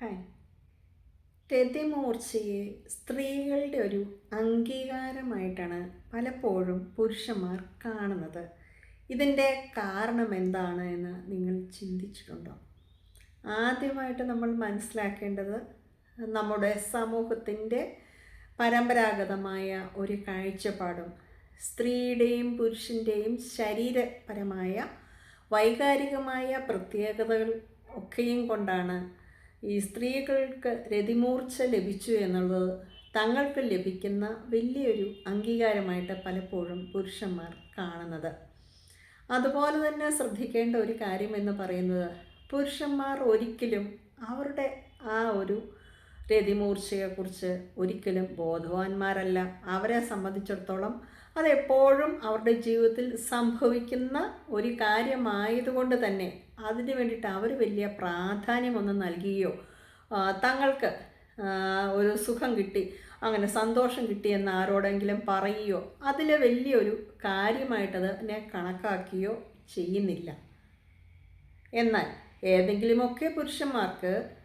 Hi രതിമൂർച്ചയെ സ്ത്രീകളുടെ ഒരു അംഗീകാരമായിട്ടാണ് പലപ്പോഴും പുരുഷന്മാർ കാണുന്നത്. ഇതിന്റെ കാരണം എന്താണ് എന്ന് നിങ്ങൾ ചിന്തിച്ചിട്ടുണ്ടോ? ആദ്യമായിട്ട് നമ്മൾ മനസ്സിലാക്കേണ്ടത് നമ്മുടെ സമൂഹത്തിന്റെ പരമ്പരാഗതമായ ഒരു കാഴ്ചപ്പാടും സ്ത്രീയുടെയും പുരുഷന്റെയും ശരീരപരമായ വൈകാരികമായ പ്രത്യേകതകൾ ഒക്കെയും കൊണ്ടാണ് ഈ സ്ത്രീകൾക്ക് രതിമൂർച്ച ലഭിച്ചു എന്നുള്ളത് തങ്ങൾക്ക് ലഭിക്കുന്ന വലിയൊരു അംഗീകാരമായിട്ട് പലപ്പോഴും പുരുഷന്മാർ കാണുന്നത്. അതുപോലെ തന്നെ ശ്രദ്ധിക്കേണ്ട ഒരു കാര്യം എന്ന് പറയുന്നത് പുരുഷന്മാർ ഒരിക്കലും അവരുടെ ആ ഒരു രതിമൂർച്ചയെക്കുറിച്ച് ഒരിക്കലും ബോധവാന്മാരല്ല. അവരെ സംബന്ധിച്ചിടത്തോളം അതെപ്പോഴും അവരുടെ ജീവിതത്തിൽ സംഭവിക്കുന്ന ഒരു കാര്യമായതുകൊണ്ട് തന്നെ അതിന് വേണ്ടിയിട്ട് അവർ വലിയ പ്രാധാന്യമൊന്നും നൽകുകയോ തങ്ങൾക്ക് ഒരു സുഖം കിട്ടി അങ്ങനെ സന്തോഷം കിട്ടിയെന്ന് ആരോടെങ്കിലും പറയുകയോ? അതിൽ വലിയൊരു കാര്യമായിട്ടത് എന്നെ കണക്കാക്കുകയോ ചെയ്യുന്നില്ല. എന്നാൽ ഏതെങ്കിലുമൊക്കെ പുരുഷന്മാർക്ക്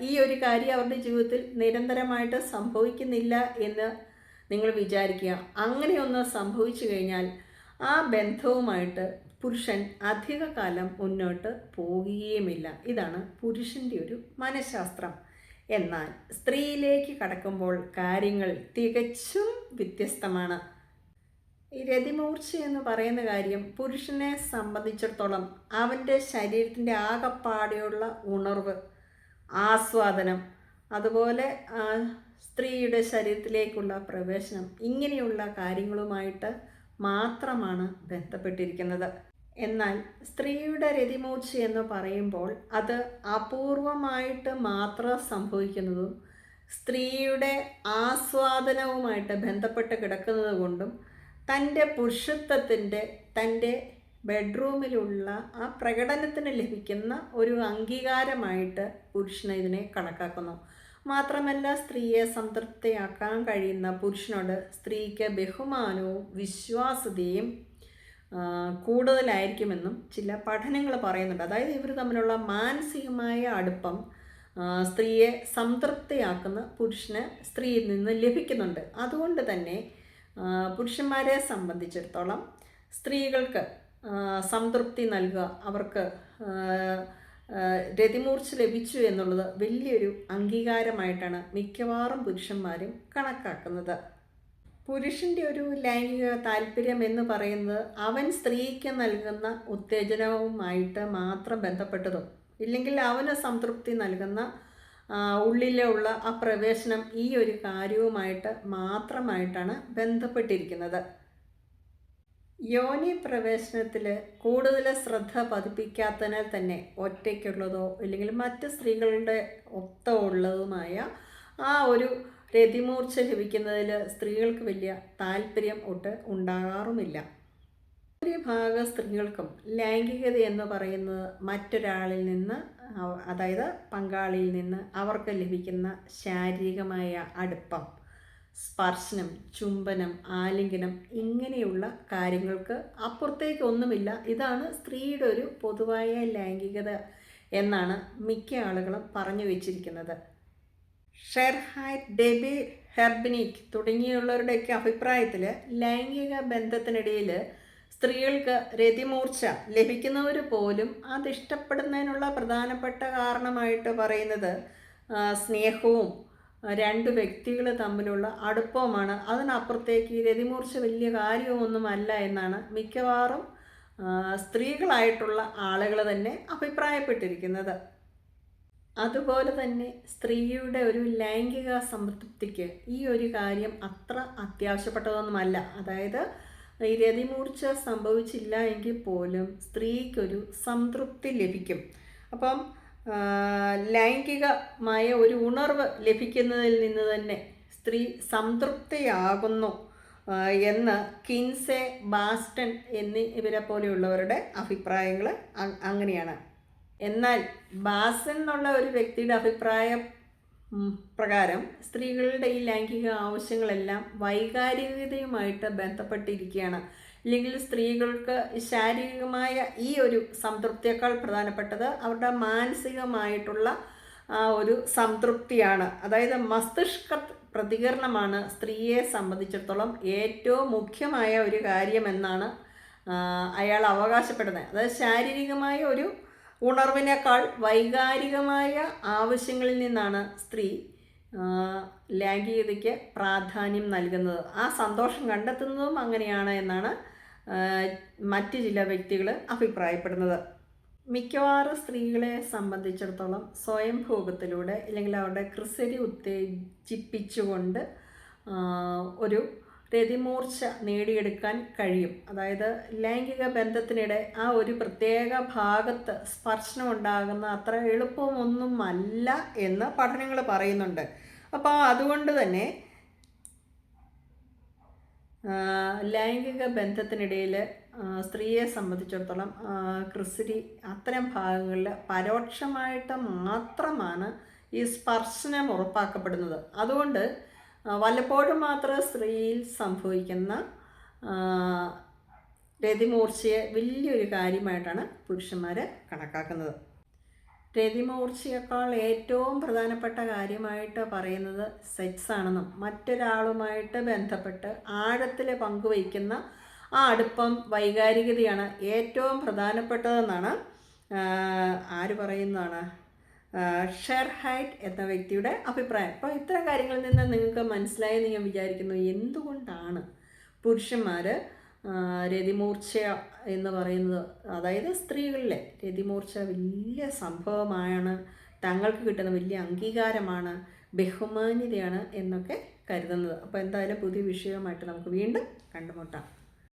ഈ ഒരു കാര്യം അവരുടെ ജീവിതത്തിൽ നിരന്തരമായിട്ട് സംഭവിക്കുന്നില്ല എന്ന് നിങ്ങൾ വിചാരിക്കുക. അങ്ങനെയൊന്ന് സംഭവിച്ചു കഴിഞ്ഞാൽ ആ ബന്ധവുമായിട്ട് പുരുഷൻ അധികകാലം മുന്നോട്ട് പോകുകയുമില്ല ഇതാണ് പുരുഷന്റെ ഒരു മനഃശാസ്ത്രം. എന്നാൽ സ്ത്രീയിലേക്ക് കടക്കുമ്പോൾ കാര്യങ്ങൾ തികച്ചും വ്യത്യസ്തമാണ്. ഈ രതിമൂർച്ച എന്ന് പറയുന്ന കാര്യം പുരുഷനെ സംബന്ധിച്ചിടത്തോളം അവന്റെ ശരീരത്തിന്റെ ആകപ്പാടെയുള്ള ഉണർവ് ആസ്വാദനം അതുപോലെ സ്ത്രീയുടെ ശരീരത്തിലേക്കുള്ള പ്രവേശനം ഇങ്ങനെയുള്ള കാര്യങ്ങളുമായിട്ട് മാത്രമാണ് ബന്ധപ്പെട്ടിരിക്കുന്നത്. എന്നാൽ സ്ത്രീയുടെ രതിമൂർച്ച എന്ന് പറയുമ്പോൾ അത് അപൂർവമായിട്ട് മാത്രം സംഭവിക്കുന്നതും സ്ത്രീയുടെ ആസ്വാദനവുമായിട്ട് ബന്ധപ്പെട്ട് കിടക്കുന്നത് കൊണ്ടും തന്റെ പുരുഷത്വത്തിന്റെ തന്റെ ബെഡ്റൂമിലുള്ള ആ പ്രകടനത്തിന് ലഭിക്കുന്ന ഒരു അംഗീകാരമായിട്ട് പുരുഷനെ ഇതിനെ കണക്കാക്കുന്നു. മാത്രമല്ല സ്ത്രീയെ സംതൃപ്തിയാക്കാൻ കഴിയുന്ന പുരുഷനോട് സ്ത്രീക്ക് ബഹുമാനവും വിശ്വാസ്യതയും കൂടുതലായിരിക്കുമെന്നും ചില പഠനങ്ങൾ പറയുന്നുണ്ട്. അതായത് ഇവർ തമ്മിലുള്ള മാനസികമായ അടുപ്പം സ്ത്രീയെ സംതൃപ്തിയാക്കുന്ന പുരുഷന് സ്ത്രീയിൽ നിന്ന് ലഭിക്കുന്നുണ്ട്. അതുകൊണ്ട് തന്നെ പുരുഷന്മാരെ സംബന്ധിച്ചിടത്തോളം സ്ത്രീകൾക്ക് സംതൃപ്തി നൽകുക. അവർക്ക് രതിമൂർച്ച ലഭിച്ചു എന്നുള്ളത് വലിയൊരു അംഗീകാരമായിട്ടാണ് മിക്കവാറും പുരുഷന്മാരും കണക്കാക്കുന്നത്. പുരുഷന്റെ ഒരു ലൈംഗിക താല്പര്യം എന്ന് പറയുന്നത് അവൻ സ്ത്രീക്ക് നൽകുന്ന ഉത്തേജനവുമായിട്ട് മാത്രം ബന്ധപ്പെട്ടതും ഇല്ലെങ്കിൽ അവന് സംതൃപ്തി നൽകുന്ന ഉള്ളിലെ ഉള്ളിലുള്ള ആ പ്രവേശനം ഈ ഒരു കാര്യവുമായിട്ട് മാത്രമായിട്ടാണ് ബന്ധപ്പെട്ടിരിക്കുന്നത്. യോനി പ്രവേശനത്തിൽ കൂടുതൽ ശ്രദ്ധ പതിപ്പിക്കാത്തതിനാൽ തന്നെ ഒറ്റയ്ക്കുള്ളതോ അല്ലെങ്കിൽ മറ്റ് സ്ത്രീകളുടെ ഒത്തമുള്ളതുമായ ആ ഒരു രതിമൂർച്ച ലഭിക്കുന്നതിൽ സ്ത്രീകൾക്ക് വലിയ താല്പര്യം ഒട്ട് ഉണ്ടാകാറുമില്ല. ഭൂരിഭാഗ സ്ത്രീകൾക്കും ലൈംഗികത എന്ന് പറയുന്നത് മറ്റൊരാളിൽ നിന്ന് അതായത് പങ്കാളിയിൽ നിന്ന് അവർക്ക് ലഭിക്കുന്ന ശാരീരികമായ അടുപ്പം. സ്പർശനം ചുംബനം ആലിംഗനം ഇങ്ങനെയുള്ള കാര്യങ്ങൾക്ക് അപ്പുറത്തേക്കൊന്നുമില്ല. ഇതാണ് സ്ത്രീയുടെ ഒരു പൊതുവായ ലൈംഗികത എന്നാണ് മിക്ക ആളുകളും പറഞ്ഞു വെച്ചിരിക്കുന്നത്. ഷെർഹായ് ഡെബി ഹെർബിനിക് തുടങ്ങിയുള്ളവരുടെയൊക്കെ അഭിപ്രായത്തിൽ ലൈംഗിക ബന്ധത്തിനിടയിൽ സ്ത്രീകൾക്ക് രതിമൂർച്ച ലഭിക്കുന്നവർ പോലും അതിഷ്ടപ്പെടുന്നതിനുള്ള പ്രധാനപ്പെട്ട കാരണമായിട്ട് പറയുന്നത് സ്നേഹവും രണ്ട് വ്യക്തികൾ തമ്മിലുള്ള അടുപ്പമാണ്. അതിനപ്പുറത്തേക്ക് ഈ രതിമൂർച്ച വലിയ കാര്യമൊന്നുമല്ല എന്നാണ് മിക്കവാറും സ്ത്രീകളായിട്ടുള്ള ആളുകൾ തന്നെ അഭിപ്രായപ്പെട്ടിരിക്കുന്നത്. അതുപോലെ തന്നെ സ്ത്രീയുടെ ഒരു ലൈംഗിക സംതൃപ്തിക്ക് ഈ ഒരു കാര്യം അത്ര അത്യാവശ്യപ്പെട്ടതൊന്നുമല്ല. അതായത് ഈ രതിമൂർച്ച സംഭവിച്ചില്ല എങ്കിൽ പോലും സ്ത്രീക്കൊരു സംതൃപ്തി ലഭിക്കും. അപ്പം ലൈംഗികമായ ഒരു ഉണർവ് ലഭിക്കുന്നതിൽ നിന്ന് തന്നെ സ്ത്രീ സംതൃപ്തിയാകുന്നു എന്ന് കിൻസെ ബാസ്റ്റൺ എന്നീ ഇവരെ പോലെയുള്ളവരുടെ അഭിപ്രായങ്ങൾ അങ്ങനെയാണ്. എന്നാൽ ബാസൻ എന്നുള്ള ഒരു വ്യക്തിയുടെ അഭിപ്രായം പ്രകാരം സ്ത്രീകളുടെ ഈ ലൈംഗിക ആവശ്യങ്ങളെല്ലാം വൈകാരികതയുമായിട്ട് ബന്ധപ്പെട്ടിരിക്കുകയാണ്. ഇല്ലെങ്കിൽ സ്ത്രീകൾക്ക് ശാരീരികമായ ഈ ഒരു സംതൃപ്തിയേക്കാൾ പ്രധാനപ്പെട്ടത് അവരുടെ മാനസികമായിട്ടുള്ള ഒരു സംതൃപ്തിയാണ്. അതായത് മസ്തിഷ്ക പ്രതികരണമാണ് സ്ത്രീയെ സംബന്ധിച്ചിടത്തോളം ഏറ്റവും മുഖ്യമായ ഒരു കാര്യമെന്നാണ് അയാൾ അവകാശപ്പെടുന്നത്. അതായത് ശാരീരികമായ ഒരു ഉണർവിനേക്കാൾ വൈകാരികമായ ആവശ്യങ്ങളിൽ നിന്നാണ് സ്ത്രീ ലൈംഗികതയ്ക്ക് പ്രാധാന്യം നൽകുന്നത്. ആ സന്തോഷം കണ്ടെത്തുന്നതും അങ്ങനെയാണ് എന്നാണ് മറ്റ് ചില വ്യക്തികൾ അഭിപ്രായപ്പെടുന്നത്. മിക്കവാറും സ്ത്രീകളെ സംബന്ധിച്ചിടത്തോളം സ്വയംഭോഗത്തിലൂടെ അല്ലെങ്കിൽ അവരുടെ ക്രിസരി ഉത്തേജിപ്പിച്ചുകൊണ്ട് ഒരു രതിമൂർച്ച നേടിയെടുക്കാൻ കഴിയും. അതായത് ലൈംഗിക ബന്ധത്തിനിടെ ആ ഒരു പ്രത്യേക ഭാഗത്ത് സ്പർശനം ഉണ്ടാകുന്ന അത്ര എളുപ്പമൊന്നുമല്ല എന്ന് പഠനങ്ങൾ പറയുന്നുണ്ട്. അപ്പോൾ അതുകൊണ്ട് തന്നെ ലൈംഗിക ബന്ധത്തിനിടയിൽ സ്ത്രീയെ സംബന്ധിച്ചിടത്തോളം ക്രിസ്തി അത്തരം ഭാഗങ്ങളിൽ പരോക്ഷമായിട്ട് മാത്രമാണ് ഈ സ്പർശനം ഉറപ്പാക്കപ്പെടുന്നത്. അതുകൊണ്ട് വല്ലപ്പോഴും മാത്രം സ്ത്രീയിൽ സംഭവിക്കുന്ന രതിമൂർച്ചയെ വലിയൊരു കാര്യമായിട്ടാണ് പുരുഷന്മാർ കണക്കാക്കുന്നത്. രതിമൂർച്ചയേക്കാൾ ഏറ്റവും പ്രധാനപ്പെട്ട കാര്യമായിട്ട് പറയുന്നത് സെക്സ് ആണെന്നും മറ്റൊരാളുമായിട്ട് ബന്ധപ്പെട്ട് ആഴത്തിൽ പങ്കുവയ്ക്കുന്ന ആ അടുപ്പം വൈകാരികതയാണ് ഏറ്റവും പ്രധാനപ്പെട്ടതെന്നാണ് ആര് പറയുന്നതാണ്? ഷെർഹൈറ്റ് എന്ന വ്യക്തിയുടെ അഭിപ്രായം. അപ്പോൾ ഇത്തരം കാര്യങ്ങളിൽ നിന്ന് നിങ്ങൾക്ക് മനസ്സിലായെന്ന് ഞാൻ വിചാരിക്കുന്നു. എന്തുകൊണ്ടാണ് പുരുഷന്മാർ രതിമൂർച്ച എന്ന് പറയുന്നത് അതായത് സ്ത്രീകളിലെ രതിമൂർച്ച വലിയ സംഭവമാണ് തങ്ങൾക്ക് കിട്ടുന്ന വലിയ അംഗീകാരമാണ് ബഹുമാന്യതയാണ് എന്നൊക്കെ കരുതുന്നത്. അപ്പോൾ എന്തായാലും പുതിയ വിഷയവുമായിട്ട് നമുക്ക് വീണ്ടും കണ്ടുമുട്ടാം.